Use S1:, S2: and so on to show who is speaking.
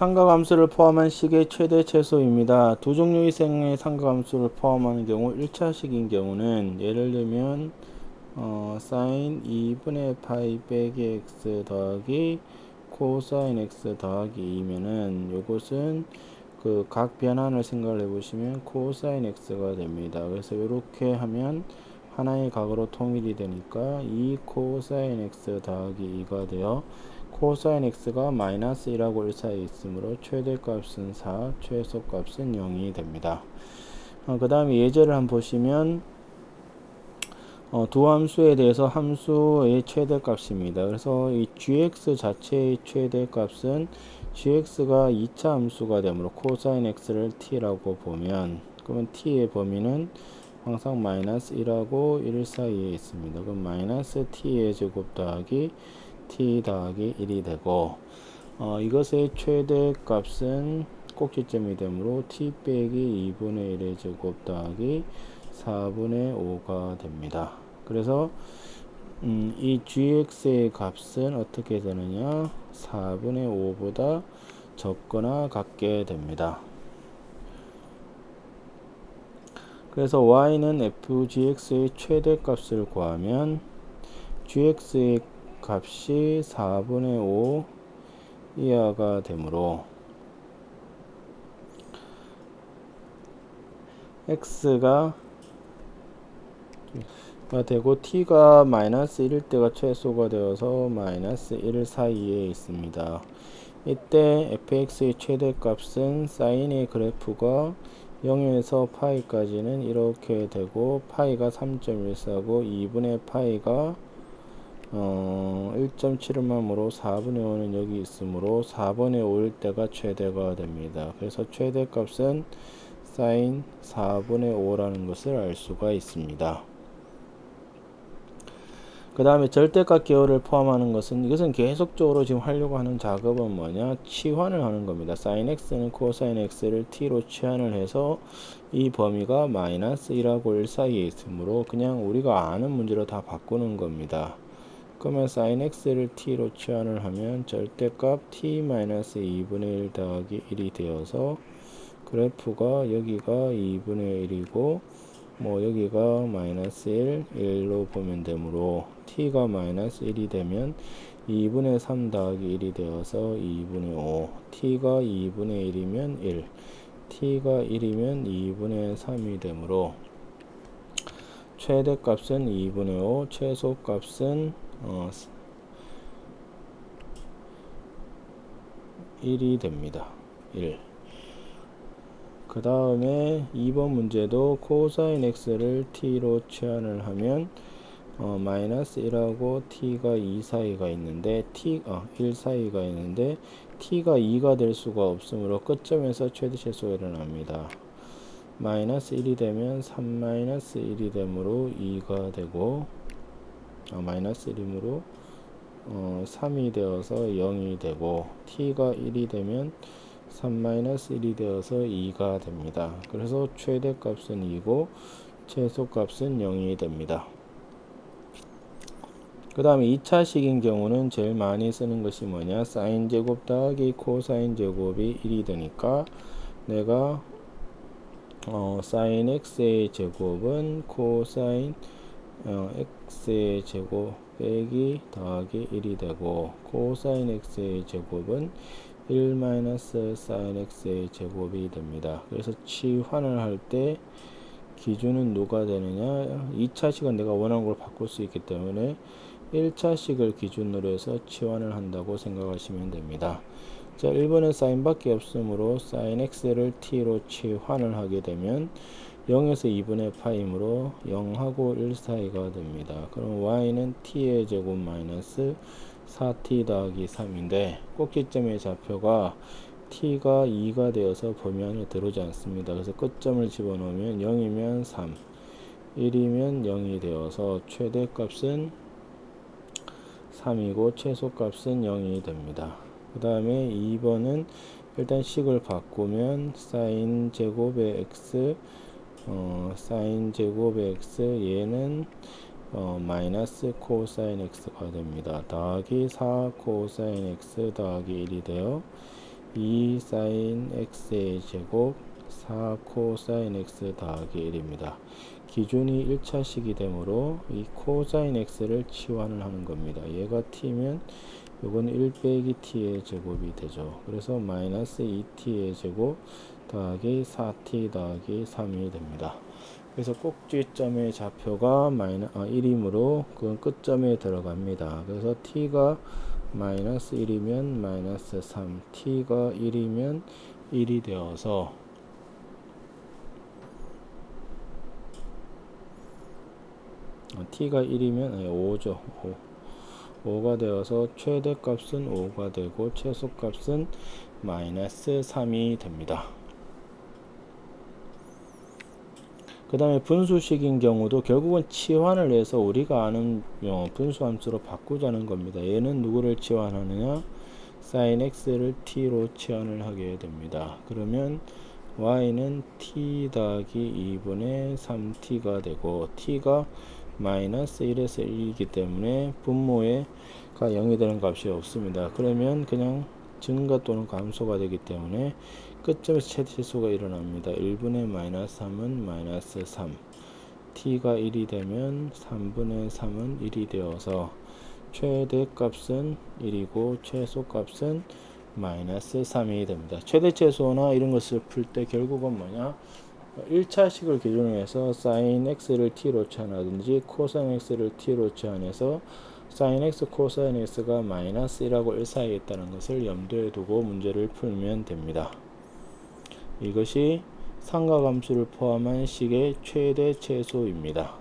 S1: 상가함수를 포함한 식의 최대 최소입니다. 두 종류의 생의 상가함수를 포함하는 경우 1차식인 경우는 예를 들면 어, sin 2분의 파이 빼기 x 더하기 코사인 x 더하기 2면은 요것은 그 각 변환을 생각을 해보시면 코사인 x가 됩니다. 그래서 이렇게 하면 하나의 각으로 통일이 되니까 2 코사인 x 더하기 2가 되어 코사인 x가 마이너스 1하고 1 사이에 있으므로 최대값은 4, 최소값은 0이 됩니다. 어, 그 다음에 예제를 한번 보시면 어, 두 함수에 대해서 함수의 최대값입니다. 그래서 이 gx 자체의 최대값은 gx가 2차 함수가 되므로 코사인 x를 t라고 보면 그러면 t의 범위는 항상 마이너스 1하고 1 사이에 있습니다. 그럼 마이너스 t의 제곱 더하기 t 더하기 1이 되고 어, 이것의 최대값은 꼭지점이 되므로 t 빼기 2분의 1의 제곱 더하기 4분의 5가 됩니다. 그래서 음, 이 gx의 값은 어떻게 되느냐 4분의 5보다 적거나 같게 됩니다. 그래서 y는 fgx의 최대값을 구하면 gx의 값이 4분의 5 이하가 되므로 x가 가 되고 t가 마이너스 1일 때가 최소가 되어서 마이너스 1 사이에 있습니다. 이때 fx의 최대값은 사인의 그래프가 0에서 파이까지는 이렇게 되고 파이가 3.14고 2분의 파이가 어, 1.75으로 4분의 5는 여기 있으므로 4분의 5일 때가 최대가 됩니다. 그래서 최대값은 사인 4분의 5라는 것을 알 수가 있습니다. 그 다음에 절대값 계열을 포함하는 것은 이것은 계속적으로 지금 하려고 하는 작업은 뭐냐 치환을 하는 겁니다. sin x는 코사인 x를 t로 치환을 해서 이 범위가 마이너스 1하고 1 사이에 있으므로 그냥 우리가 아는 문제로 다 바꾸는 겁니다. 그러면 sin x를 t로 치환을 하면 절대값 t 2분의 1 더하기 1이 되어서 그래프가 여기가 2분의 1이고 뭐 여기가 마이너스 1, 1로 보면 되므로 t가 마이너스 1이 되면 2분의 3 더하기 1이 되어서 2분의 5 t가 2분의 1이면 1 t가 1이면 2분의 3이 되므로 최대값은 2분의 5 최소값은 어, 1이 됩니다 1 그 다음에 2번 문제도 코사인 x를 t로 치환을 하면 어, 마이너스 1하고 t가 2 사이가 있는데 t 어, 1 사이가 있는데 t가 2가 될 수가 없으므로 끝점에서 최대 최소가 일어납니다. 마이너스 1이 되면 3 마이너스 1이 되므로 2가 되고 어, 마이너스 1이므로 어, 3이 되어서 0이 되고 t가 1이 되면 3-1이 되어서 2가 됩니다. 그래서 최대값은 2고 최소값은 0이 됩니다. 그 다음에 2차식인 경우는 제일 많이 쓰는 것이 뭐냐 사인 제곱 더하기 코사인 제곱이 1이 되니까 내가 어, 사인 x의 제곱은 코사인 어, x의 제곱 빼기 더하기 1이 되고 코사인 x의 제곱은 1 마이너스 사인 x의 제곱이 됩니다. 그래서 치환을 할 때 기준은 누가 되느냐 2차식은 내가 원하는 걸 바꿀 수 있기 때문에 1차식을 기준으로 해서 치환을 한다고 생각하시면 됩니다. 자 1번은 사인밖에 없으므로 사인 x를 t로 치환을 하게 되면 0에서 2분의 파이므로 0하고 1 사이가 됩니다. 그럼 y는 t의 제곱 마이너스 4t 더하기 3인데 꼭지점의 좌표가 t가 2가 되어서 범위 안에 들어오지 않습니다. 그래서 끝점을 집어넣으면 0이면 3, 1이면 0이 되어서 최대값은 3이고 최소값은 0이 됩니다. 그 다음에 2번은 일단 식을 바꾸면 사인 제곱의 x 어, 사인 제곱의 x 얘는 어, 마이너스 코사인 x가 됩니다. 더하기 4 코사인 x 더하기 1이 되어 2 사인 x의 제곱 4 코사인 x 더하기 1입니다. 기준이 1차식이 되므로 이 코사인 x를 치환을 하는 겁니다. 얘가 t면 요건 1 빼기 t의 제곱이 되죠. 그래서 마이너스 2t의 제곱 더하기 4t 더하기 3이 됩니다. 그래서 꼭지점의 좌표가 마이너 아, 1이므로 그건 끝점에 들어갑니다. 그래서 t가 마이너스 1이면 마이너스 3, t가 1이면 1이 되어서 어, t가 1이면 아니, 5죠. 5. 5가 되어서 최대값은 5가 되고 최소값은 마이너스 3이 됩니다. 그 다음에 분수식인 경우도 결국은 치환을 해서 우리가 아는 어, 분수 함수로 바꾸자는 겁니다. 얘는 누구를 치환하느냐? sin x를 t로 치환을 하게 됩니다. 그러면 y는 t 더하기 2분의 3t가 되고 t가 마이너스 1에서 1이기 때문에 분모에가 0이 되는 값이 없습니다. 그러면 그냥 증가 또는 감소가 되기 때문에 끝점에서 최대치수가 일어납니다. 1분의 마이너스 3은 마이너스 3 t가 1이 되면 3분의 3은 1이 되어서 최대값은 1이고 최소값은 마이너스 3이 됩니다. 최대 최소나 이런 것을 풀 때 결국은 뭐냐 1차식을 기준으로 해서 sin x를 t로 치환하든지 cos x를 t로 치환해서 sin x, cos x가 마이너스 1하고 1 사이에 있다는 것을 염두에 두고 문제를 풀면 됩니다. 이것이 삼각함수를 포함한 식의 최대 최소입니다.